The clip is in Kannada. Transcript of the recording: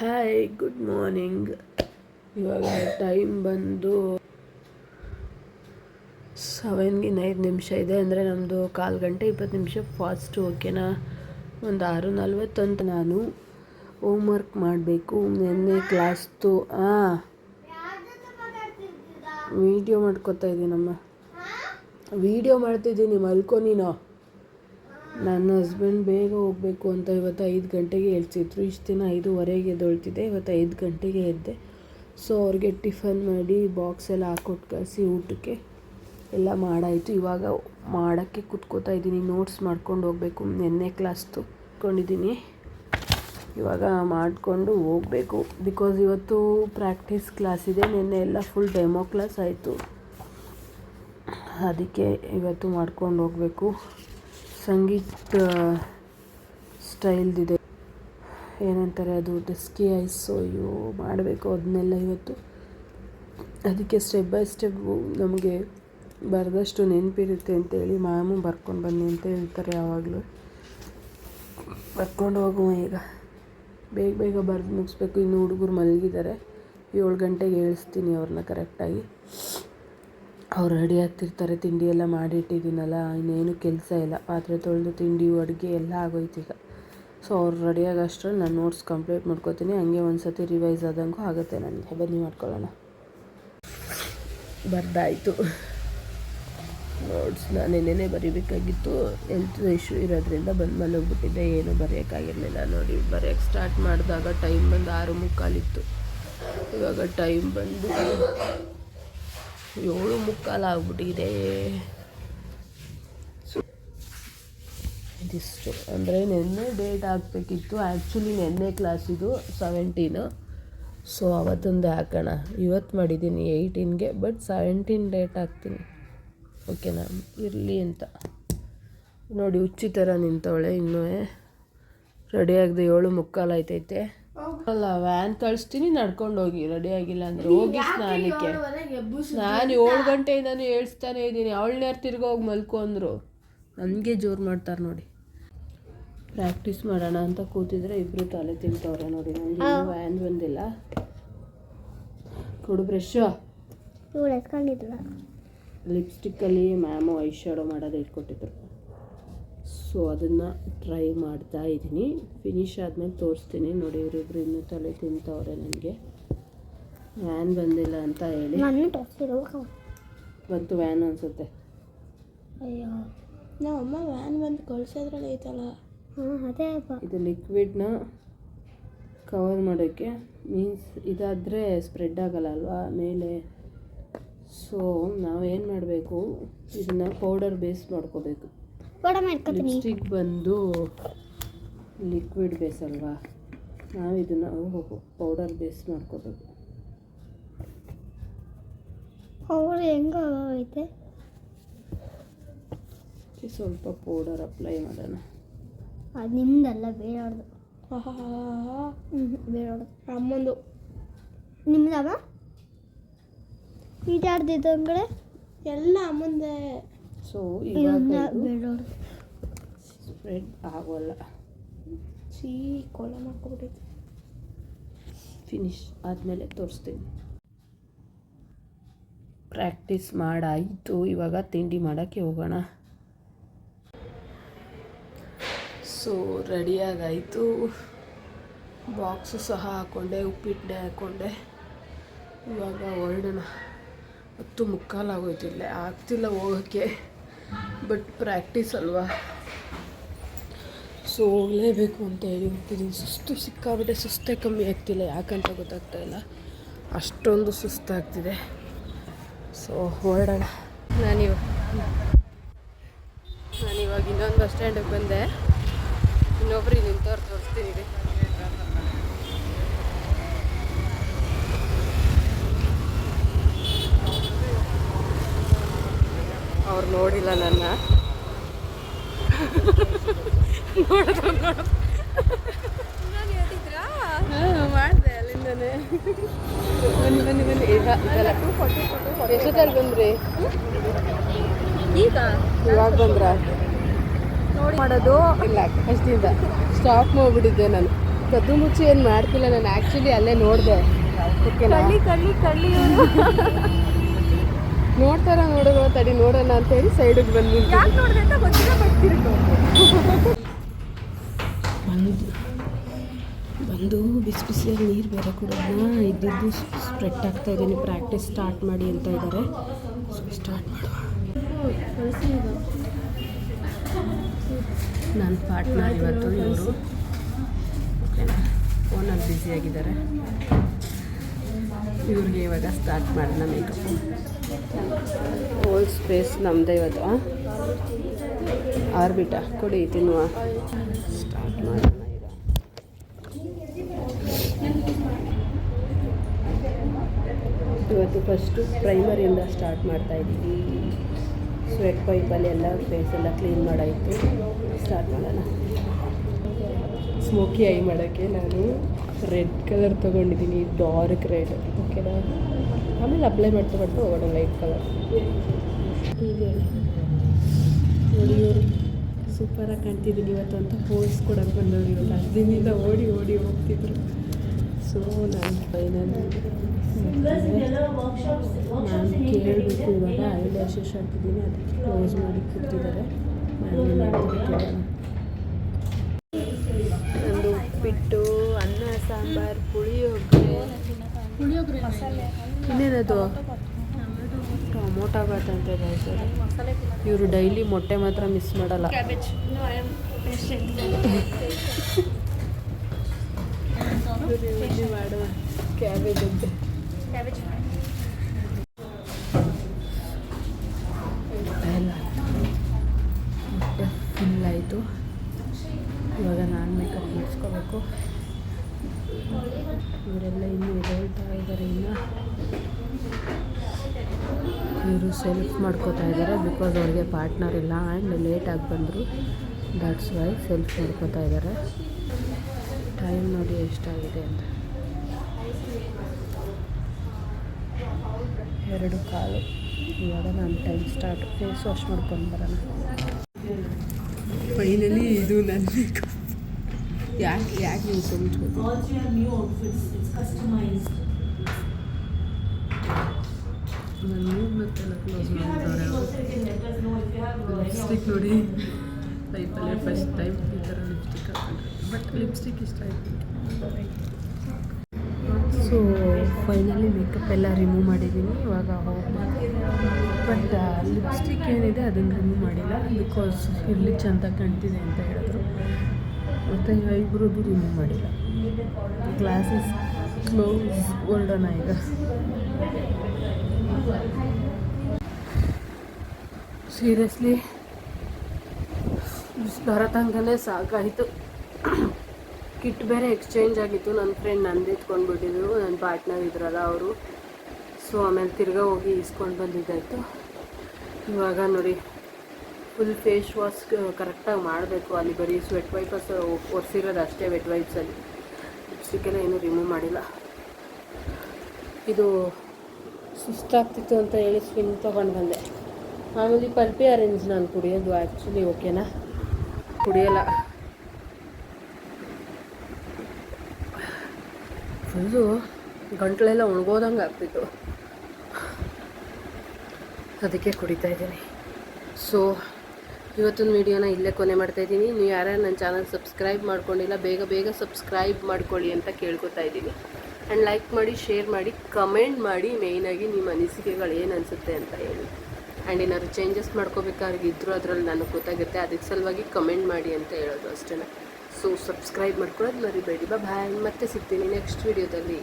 ಹಾಯ್ ಗುಡ್ ಮಾರ್ನಿಂಗ್ ಇವಾಗ ಟೈಮ್ ಬಂದು ಸೆವೆನ್ಗಿನ ಐದು ನಿಮಿಷ ಇದೆ ಅಂದರೆ ನಮ್ಮದು ಕಾಲು ಗಂಟೆ ಇಪ್ಪತ್ತು ನಿಮಿಷ ಫಾಸ್ಟು ಓಕೆನಾ ಒಂದು ಆರು ನಲ್ವತ್ತಂತ ನಾನು ಹೋಮ್ವರ್ಕ್ ಮಾಡಬೇಕು. ನಿನ್ನೆ ಕ್ಲಾಸ್ದು ಹಾಂ ವೀಡಿಯೋ ಮಾಡ್ಕೊತಾ ಇದ್ದೀನಮ್ಮ ವೀಡಿಯೋ ಮಾಡ್ತಿದ್ದೀನಿ ಮಲ್ಕೊ ನೀನು. ನನ್ನ ಹಸ್ಬೆಂಡ್ ಬೇಗ ಹೋಗಬೇಕು ಅಂತ ಇವತ್ತು ಐದು ಗಂಟೆಗೆ ಹೇಳ್ತಿದ್ರು ಇಷ್ಟು ದಿನ ಐದೂವರೆಗೆ ಎದ್ದೊಳ್ತಿದ್ದೆ, ಇವತ್ತು ಐದು ಗಂಟೆಗೆ ಎದ್ದೆ. ಸೊ ಅವ್ರಿಗೆ ಟಿಫನ್ ಮಾಡಿ ಬಾಕ್ಸ್ ಎಲ್ಲ ಹಾಕೊಟ್ಟು ಕಳಿಸಿ ಊಟಕ್ಕೆ ಎಲ್ಲ ಮಾಡಾಯಿತು. ಇವಾಗ ಮಾಡೋಕ್ಕೆ ಕುತ್ಕೋತಾ ಇದ್ದೀನಿ. ನೋಟ್ಸ್ ಮಾಡ್ಕೊಂಡು ಹೋಗಬೇಕು. ನಿನ್ನೆ ಕ್ಲಾಸ್ ಕೊಂಡಿದ್ದೀನಿ ಇವಾಗ ಮಾಡಿಕೊಂಡು ಹೋಗಬೇಕು. ಬಿಕಾಸ್ ಇವತ್ತು ಪ್ರಾಕ್ಟೀಸ್ ಕ್ಲಾಸ್ ಇದೆ. ನಿನ್ನೆ ಎಲ್ಲ ಫುಲ್ ಡೆಮೋ ಕ್ಲಾಸ್ ಆಯಿತು. ಅದಕ್ಕೆ ಇವತ್ತು ಮಾಡ್ಕೊಂಡು ಹೋಗಬೇಕು. ಸಂಗೀತ ಸ್ಟೈಲ್ದಿದೆ ಏನಂತಾರೆ ಅದು? ಡಿಸ್ಕಿ ಐಸು ಅಯ್ಯೋ, ಮಾಡಬೇಕು ಅದನ್ನೆಲ್ಲ ಇವತ್ತು. ಅದಕ್ಕೆ ಸ್ಟೆಪ್ ಬೈ ಸ್ಟೆಪ್ ನಮಗೆ ಬರೆದಷ್ಟು ನೆನಪಿರುತ್ತೆ ಅಂತೇಳಿ ಮ್ಯಾಮು ಬರ್ಕೊಂಡು ಬನ್ನಿ ಅಂತ ಹೇಳ್ತಾರೆ ಯಾವಾಗಲೂ. ಬರ್ಕೊಂಡು ಹೋಗುವ ಈಗ. ಬೇಗ ಬೇಗ ಬರೆದು ಮುಗಿಸ್ಬೇಕು. ಇನ್ನು ಹುಡುಗರು ಮಲಗಿದ್ದಾರೆ ಏಳು ಗಂಟೆಗೆ ಏಳಿಸ್ತೀನಿ ಅವ್ರನ್ನ ಕರೆಕ್ಟಾಗಿ ಅವ್ರು ರೆಡಿ ಆಗ್ತಿರ್ತಾರೆ, ತಿಂಡಿ ಎಲ್ಲ ಮಾಡಿಟ್ಟಿದ್ದೀನಲ್ಲ, ಇನ್ನೇನು ಕೆಲಸ ಇಲ್ಲ. ಪಾತ್ರೆ ತೊಳೆದು ತಿಂಡಿ, ಅಡುಗೆ ಎಲ್ಲ ಆಗೋಯ್ತು ಈಗ. ಸೊ ಅವ್ರು ರೆಡಿಯಾಗಿ ಅಷ್ಟರಲ್ಲಿ ನಾನು ನೋಟ್ಸ್ ಕಂಪ್ಲೀಟ್ ಮಾಡ್ಕೋತೀನಿ. ಹಂಗೆ ಒಂದು ಸತಿ ರಿವೈಸ್ ಆದಂಗೂ ಆಗುತ್ತೆ ನನಗೆ ಬನ್ನಿ ಮಾಡ್ಕೊಳ್ಳೋಣ. ಬರ್ದಾಯಿತು. ನಾನು ನೆನ್ನೆನೇ ಬರೀಬೇಕಾಗಿತ್ತು ಹೆಲ್ತ್ ಇಶ್ಯೂ ಇರೋದ್ರಿಂದ ಬಂದು ಮಲಗಿಬಿಟ್ಟಿದ್ದೆ ಏನೂ ಬರೆಯೋಕ್ಕಾಗಿರಲಿಲ್ಲ. ನೋಡಿ ಬರೆಯೋಕ್ಕೆ ಸ್ಟಾರ್ಟ್ ಮಾಡಿದಾಗ ಟೈಮ್ ಬಂದು ಆರು ಮುಕ್ಕಾಲಿತ್ತು. ಇವಾಗ ಟೈಮ್ ಬಂದು ಏಳು ಮುಕ್ಕಾಲು ಆಗ್ಬಿಟ್ಟಿದೆ. ಇದಿಷ್ಟು. ಅಂದರೆ ನಿನ್ನೆ ಡೇಟ್ ಆಗಬೇಕಿತ್ತು ಆ್ಯಕ್ಚುಲಿ ನಿನ್ನೆ ಕ್ಲಾಸ್ ಇದು ಸೆವೆಂಟೀನು ಸೊ ಅವತ್ತೊಂದು ಹಾಕೋಣ. ಇವತ್ತು ಮಾಡಿದ್ದೀನಿ ಏಯ್ಟೀನ್ಗೆ ಬಟ್ ಸೆವೆಂಟೀನ್ ಡೇಟ್ ಹಾಕ್ತೀನಿ. ಓಕೆನಾ ಇರಲಿ ಅಂತ. ನೋಡಿ, ಹುಚ್ಚಿ ಥರ ನಿಂತವಳೆ ಇನ್ನೂ. ರೆಡಿ ಆಗದೆ ಏಳು ಮುಕ್ಕಾಲು ಆಯ್ತೈತೆ. ಅಲ್ಲ ವ್ಯಾನ್ ಕಳಿಸ್ತೀನಿ ನಡ್ಕೊಂಡು ಹೋಗಿ. ರೆಡಿ ಆಗಿಲ್ಲ ಅಂದ್ರೆ ಹೋಗಿ ಸ್ನಾನಕ್ಕೆ. ನಾನು ಏಳು ಗಂಟೆಯಿಂದನೂ ಹೇಳ್ಸ್ತಾನೆ ಇದ್ದೀನಿ. ಅವಳನೇ ತಿರ್ಗಿ ಹೋಗಿ ಮಲ್ಕೊ ಅಂದರು? ನನಗೆ ಜೋರು ಮಾಡ್ತಾರೆ ನೋಡಿ. ಪ್ರಾಕ್ಟೀಸ್ ಮಾಡೋಣ ಅಂತ ಕೂತಿದ್ರೆ ಇಬ್ಬರು ತಲೆ ತಿಂತವ್ರೆ ನೋಡಿ. ನನಗೆ ವ್ಯಾನ್ ಬಂದಿಲ್ಲ. ಕೊಡು ಬ್ರಷು ಎತ್ಕೊಂಡಿದ್ಲ? ಲಿಪ್ಸ್ಟಿಕ್ಕಲ್ಲಿ ಮ್ಯಾಮು ಐ ಶಾಡೋ ಮಾಡೋದು ಇಟ್ಕೊಟ್ಟಿದ್ರು. ಸೊ ಅದನ್ನು ಟ್ರೈ ಮಾಡ್ತಾ ಇದ್ದೀನಿ. ಫಿನಿಶ್ ಆದಮೇಲೆ ತೋರಿಸ್ತೀನಿ. ನೋಡಿ ಇವರಿಬ್ರು ಇನ್ನೂ ತಲೆ ತಿಂತವ್ರೆ ನನಗೆ. ವ್ಯಾನ್ ಬಂದಿಲ್ಲ ಅಂತ ಹೇಳಿ. ಬಂತು ವ್ಯಾನ್ ಅನಿಸುತ್ತೆ. ಅಯ್ಯೋ. ನಾವು ಅಮ್ಮ ವ್ಯಾನ್ ಬಂದು ಕಳ್ಸೋದ್ರಲ್ಲಿ ಐತಲ್ಲ. ಹಾಂ ಅದೇ ಇದು ಲಿಕ್ವಿಡ್ನ ಕವರ್ ಮಾಡೋಕ್ಕೆ ಮೀನ್ಸ್ ಇದಾದರೆ ಸ್ಪ್ರೆಡ್ ಆಗಲ್ಲ ಅಲ್ವಾ ಮೇಲೆ? ಸೊ ನಾವೇನು ಮಾಡಬೇಕು? ಇದನ್ನು ಪೌಡರ್ ಬೇಸ್ ಮಾಡ್ಕೋಬೇಕು. ಮಾಡ್ಕೊತೀನಿ. ಲಿಪ್ಸ್ಟಿಕ್ ಬಂದು ಲಿಕ್ವಿಡ್ ಬೇಸ್ ಅಲ್ವಾ? ನಾವು ಇದನ್ನ ಪೌಡರ್ ಬೇಸ್ ಮಾಡ್ಕೋಬೇಕು. ಪೌಡರ್ ಹೆಂಗೆ ಐತೆ ಸ್ವಲ್ಪ ಪೌಡರ್ ಅಪ್ಲೈ ಮಾಡೋಣ. ಅದು ನಿಮ್ದಲ್ಲ ಬೇರೆಯವ್ರದ್ದು ಬೇರೆಯವ್ರದ್ದು ಅಮ್ಮಂದು ನಿಮ್ದವ? ಈಟಾಡ್ದಿದ್ದಂಗಡೆ ಎಲ್ಲ ಅಮ್ಮಂದೇ. ಸೊ ಇವಾಗ ಸ್ಪ್ರೆಡ್ ಆಗೋಲ್ಲ. ಚೀ ಕೊಲ ಮಾಡ್ಕೊಬಿಟ್ಟೈತಿ ಫಿನಿಶ್ ಆದಮೇಲೆ ತೋರಿಸ್ತೀನಿ. ಪ್ರಾಕ್ಟೀಸ್ ಮಾಡಾಯಿತು. ಇವಾಗ ತಿಂಡಿ ಮಾಡೋಕ್ಕೆ ಹೋಗೋಣ. ಸೊ ರೆಡಿಯಾಗಾಯಿತು ಬಾಕ್ಸು ಸಹ ಹಾಕ್ಕೊಂಡೆ ಉಪ್ಪಿಟ್ಟೆ ಹಾಕ್ಕೊಂಡೆ ಇವಾಗ ಹೊರಡೋಣ ಹತ್ತು ಮುಕ್ಕಾಲಾಗೋಯ್ತಿಲ್ಲ ಆಗ್ತಿಲ್ಲ ಹೋಗೋಕ್ಕೆ. ಬಟ್ ಪ್ರಾಕ್ಟೀಸ್ ಅಲ್ವಾ? ಸೊ ಹೋಗಲೇಬೇಕು ಅಂತ ಹೇಳಿ ಹೋಗ್ತಿದ್ದೀನಿ. ಸುಸ್ತು ಸಿಕ್ಕಾಬಿಟ್ಟೆ, ಸುಸ್ತೇ ಕಮ್ಮಿ ಆಗ್ತಿಲ್ಲ. ಯಾಕಂತ ಗೊತ್ತಾಗ್ತಾ ಇಲ್ಲ. ಅಷ್ಟೊಂದು ಸುಸ್ತಾಗ್ತಿದೆ ಸೊ ಹೊರಡೋಣ ನಾನಿವ ನಾನಿವಾಗ ಇನ್ನೊಂದು ಬಸ್ ಸ್ಟ್ಯಾಂಡಿಗೆ ಬಂದೆ. ಇನ್ನೊಬ್ರಿಗೆ ನಿಂತವ್ರು ತೋರಿಸ್ತೀನಿ. ಅವ್ರು ನೋಡಿಲ್ಲ ನನ್ನ. ಮಾಡಿದೆ ಅಲ್ಲಿಂದನೇ. ಬನ್ನಿ ಬನ್ನಿ ಬನ್ನಿ. ಎಷ್ಟೊತ್ತಲ್ಲಿ ಬಂದ್ರಿ? ಈಗ? ಇವಾಗ ಬಂದ್ರ? ನೋಡಿ. ಮಾಡೋದು? ಇಲ್ಲ ಅಷ್ಟಿಂದ. ಸ್ಟಾಪ್ ಮಾಡಿಬಿಟ್ಟಿದ್ದೆ ನಾನು. ಕದ್ದು ಮುಚ್ಚಿ ಏನು ಮಾಡ್ತಿಲ್ಲ ನಾನು ಆ್ಯಕ್ಚುಲಿ ಅಲ್ಲೇ ನೋಡಿದೆ. ಕಳ್ಳಿ ಕಳ್ಳಿ ಕಳ್ಳಿ ನೋಡ್ತಾರ ನೋಡೋಣ ತಡಿ ನೋಡೋಣ ಅಂತ ಹೇಳಿ ಸೈಡಿಗೆ ಬಂದು ಯಾಕೆ ನೋಡಿದೆ ಅಂತ ಗೊತ್ತಿಲ್ಲ ಬರ್ತಿರ್ತು ಬಂದು ಬಂದು ಬಿಸಿ ಬಿಸಿಯಾಗಿ ನೀರು ಬೇರೆ ಕೂಡ ಇದ್ದಿದ್ದು ಸ್ಪ್ರೆಡ್ ಆಗ್ತಾ ಇದ್ದೀನಿ ಪ್ರಾಕ್ಟೀಸ್ ಸ್ಟಾರ್ಟ್ ಮಾಡಿ ಅಂತ ಇದ್ದಾರೆ ಸೊ ಸ್ಟಾರ್ಟ್ ಮಾಡುವ. ನನ್ನ ಪಾರ್ಟ್ನರ್ ಇವತ್ತು ಇವರು. ಓಕೆನಾ? ಫೋನಲ್ಲಿ ಬ್ಯುಸಿಯಾಗಿದ್ದಾರೆ ಇವ್ರಿಗೆ ಇವಾಗ ಸ್ಟಾರ್ಟ್ ಮಾಡೋಣ ಮೇಕಪ್ ಹೋಲ್ ಸ್ಪೇಸ್ ನಮ್ಮದೇ ಇವತ್ತು ಆರ್ಬಿಟ ಕೊಡಿ, ತಿನ್ನುವ. ಸ್ಟಾರ್ಟ್ ಮಾಡೋಣ ಈಗ. ಇವತ್ತು ಫಸ್ಟು ಪ್ರೈಮರಿಯಿಂದ ಸ್ಟಾರ್ಟ್ ಮಾಡ್ತಾ ಇದ್ದೀವಿ. ಸ್ವೆಟ್ ಪೈಪಲ್ಲಿ ಎಲ್ಲ ಫೇಸ್ ಎಲ್ಲ ಕ್ಲೀನ್ ಮಾಡಾಯಿತು. ಸ್ಟಾರ್ಟ್ ಮಾಡೋಣ. ಸ್ಮೋಕಿ ಐ ಮಾಡೋಕ್ಕೆ ನಾನು ರೆಡ್ ಕಲರ್ ತೊಗೊಂಡಿದ್ದೀನಿ ಡಾರ್ಕ್ ರೆಡ್ ಓಕೆನಾ ಆಮೇಲೆ ಅಪ್ಲೈ ಮಾಡ್ತಾ ಮಾಡ್ತಾ ಹೋಗೋಣ ಲೈಟ್ ಕಲರ್ ಹೀಗೆ. ನೋಡಿ ಇವರು ಸೂಪರಾಗಿ ಕಾಣ್ತಿದ್ದೀನಿ ಇವತ್ತು ಅಂತ ಪೋಸ್ ಕೊಡೋಕೆ ಬಂದವರು ಹತ್ತು ದಿನದಿಂದ ಓಡಿ ಓಡಿ ಹೋಗ್ತಿದ್ರು. ಸೊ ನಾನು ಫೈನಲ್ ನಾನು ಕೇಳಬೇಕು ಇವಾಗ ಐ ಲ್ಯಾಶಸ್ ಹಾಕಿದ್ದೀನಿ ಅದಕ್ಕೆ ಕ್ಲೋಸ್ ಮಾಡಿ ಕೂತಿದ್ದಾರೆ. ಒಂದು ಉಪ್ಪಿಟ್ಟು ಅನ್ನ ಸಾಂಬಾರು ಪುಳಿಯೋಗರೆ. ಇನ್ನೇನದು? ಟೊಮೊಟೊ ಬಾತ್ ಅಂತ ಇವರು ಡೈಲಿ ಮೊಟ್ಟೆ ಮಾತ್ರ ಮಿಸ್ ಮಾಡಲ್ಲ. ಮಾಡುವ. ಕ್ಯಾಬೇಜ್ ಅಂತ ಫುಲ್ ಆಯಿತು. ಇವಾಗ ನಾನು ಮೇಕಪ್ ಮಾಡಿಸ್ಕೋಬೇಕು ಇವರೆಲ್ಲ ಇನ್ನೂ ಎದೊಳ್ತಾ ಇದ್ದಾರೆ ಇನ್ನು. ಇವರು ಸೆಲ್ಫ್ ಮಾಡ್ಕೋತಾ ಇದ್ದಾರೆ ಬಿಕಾಸ್ ಅವ್ರಿಗೆ ಪಾರ್ಟ್ನರ್ ಇಲ್ಲ ಆ್ಯಂಡ್ ಲೇಟಾಗಿ ಬಂದರು. ದಟ್ಸ್ ವೈ ಸೆಲ್ಫ್ ಮಾಡ್ಕೋತಾ ಇದ್ದಾರೆ. ಟೈಮ್ ನೋಡಿ ಎಷ್ಟಾಗಿದೆ ಅಂತ. ಎರಡು ಕಾಲು. ಇವಾಗ ನಾನು ಟೈಮ್ ಸ್ಟಾರ್ಟ್ ಫೇಸ್ ವಾಶ್ ಮಾಡ್ಕೊಂಡು ಬರೋಣ. ಫೈನಲಿ ಇದು ನನ್ನ ಮೇಕಪ್ ಯಾಕೆ ಯಾಕೆ ನೀವು ಕಸ್ಟಮೈಸ್ಡ್ ನನ್ನ ಮೂವ್ ಮತ್ತೆಲ್ಲ ಕ್ಲೋಸ್ ಮಾಡಿದ್ದಾರೆ ಲಿಪ್ಸ್ಟಿಕ್ ನೋಡಿ ಲೈಫಲ್ಲೇ ಫಸ್ಟ್ ಟೈಮ್ ಈ ಥರ ಲಿಪ್ಸ್ಟಿಕ್ ಹಾಕೊಂಡ್ರೆ ಬಟ್ ಲಿಪ್ಸ್ಟಿಕ್ ಇಷ್ಟ ಆಯಿತು ಸೊ ಫೈನಲಿ ಮೇಕಪ್ ಎಲ್ಲ ರಿಮೂವ್ ಮಾಡಿದ್ದೀನಿ ಇವಾಗ ಬಟ್ ಲಿಪ್ಸ್ಟಿಕ್ ಏನಿದೆ ಅದನ್ನು ರಿಮೂವ್ ಮಾಡಿಲ್ಲ ಬಿಕಾಸ್ ಇಲ್ಲಿ ಚೆಂದ ಕಾಣ್ತಿದೆ ಅಂತ ಹೇಳಿದ್ರು. ಮತ್ತು ಐಬ್ರೋದು ರಿಮೂವ್ ಮಾಡಿಲ್ಲ. ಗ್ಲಾಸಸ್ ಕ್ಲೋಸ್ ಗೋಲ್ಡನ್ ಈಗ. ಸೀರಿಯಸ್ಲಿ ಬರೋ ತನಕನೇ ಸಾಕಾಯಿತು. ಕಿಟ್ ಬೇರೆ ಎಕ್ಸ್ಚೇಂಜ್ ಆಗಿತ್ತು. ನನ್ನ ಫ್ರೆಂಡ್ ನಂದು ಎತ್ಕೊಂಡ್ಬಿಟ್ಟಿದ್ರು ನನ್ನ ಪಾರ್ಟ್ನರ್ ಇದ್ರಲ್ಲ ಅವರು. ಸೊ ಆಮೇಲೆ ತಿರ್ಗಾ ಹೋಗಿ ಇಸ್ಕೊಂಡು ಬಂದಿದ್ದಾಯಿತು. ಇವಾಗ ನೋಡಿ. ಫುಲ್ ಫೇಸ್ ವಾಶ್ ಕರೆಕ್ಟಾಗಿ ಮಾಡಬೇಕು. ಅಲ್ಲಿ ಬರೀ ಸ್ವೆಟ್ ವೈಪರ್ಸ್ ಒರೆಸಿರೋದು ಅಷ್ಟೇ ವೆಟ್ ವೈಪ್ಸಲ್ಲಿ ಲಿಪ್ಸ್ಟಿಕ್ಕೆಲ್ಲ ಏನೂ ರಿಮೂವ್ ಮಾಡಿಲ್ಲ. ಇದು ಸುಸ್ತಾಗ್ತಿತ್ತು ಅಂತ ಹೇಳಿ ಸ್ಕಿನ್ ತೊಗೊಂಡು ಬಂದೆ. ಆಮೇಲೆ ಪಲ್ಪಿ ಆರೆಂಜ್ ನಾನು ಕುಡಿಯೋದು ಆ್ಯಕ್ಚುಲಿ ಓಕೆನಾ ಕುಡಿಯೋಲ್ಲ. ಫುಲ್ಲು ಗಂಟ್ಲೆಲ್ಲ ಉಣ್ಗೋದಂಗೆ ಆಗ್ತಿತ್ತು. ಅದಕ್ಕೆ ಕುಡಿತಾ ಇದ್ದೀನಿ. ಸೊ ಇವತ್ತಿನ ವೀಡಿಯೋನ ಇಲ್ಲೇ ಕೊನೆ ಮಾಡ್ತಾ ಇದ್ದೀನಿ. ನೀವು ಯಾರ್ಯಾರು ನನ್ನ ಚಾನಲ್ ಸಬ್ಸ್ಕ್ರೈಬ್ ಮಾಡ್ಕೊಂಡಿಲ್ಲ, ಬೇಗ ಬೇಗ ಸಬ್ಸ್ಕ್ರೈಬ್ ಮಾಡ್ಕೊಳ್ಳಿ ಅಂತ ಕೇಳ್ಕೊತಾ ಇದ್ದೀನಿ. ಆ್ಯಂಡ್ ಲೈಕ್ ಮಾಡಿ ಶೇರ್ ಮಾಡಿ ಕಮೆಂಟ್ ಮಾಡಿ ಮೇಯ್ನಾಗಿ ನಿಮ್ಮ ಅನಿಸಿಕೆಗಳು ಏನು ಅನಿಸುತ್ತೆ ಅಂತ ಹೇಳಿ. ಆ್ಯಂಡ್ ಏನಾದ್ರು ಚೇಂಜಸ್ ಇದ್ದರೂ ಅದರಲ್ಲಿ ನನಗೆ ಗೊತ್ತಾಗುತ್ತೆ. ಅದಕ್ಕೆ ಸಲುವಾಗಿ ಕಮೆಂಟ್ ಮಾಡಿ ಅಂತ ಹೇಳೋದು ಅಷ್ಟೇ ಸೊ ಸಬ್ಸ್ಕ್ರೈಬ್ ಮಾಡ್ಕೊಳ್ಳೋದು ಮರಿಬೇಡಿ. ಬಾ ಬಾಯ್ ಮತ್ತೆ ಸಿಗ್ತೀನಿ ನೆಕ್ಸ್ಟ್ ವಿಡಿಯೋದಲ್ಲಿ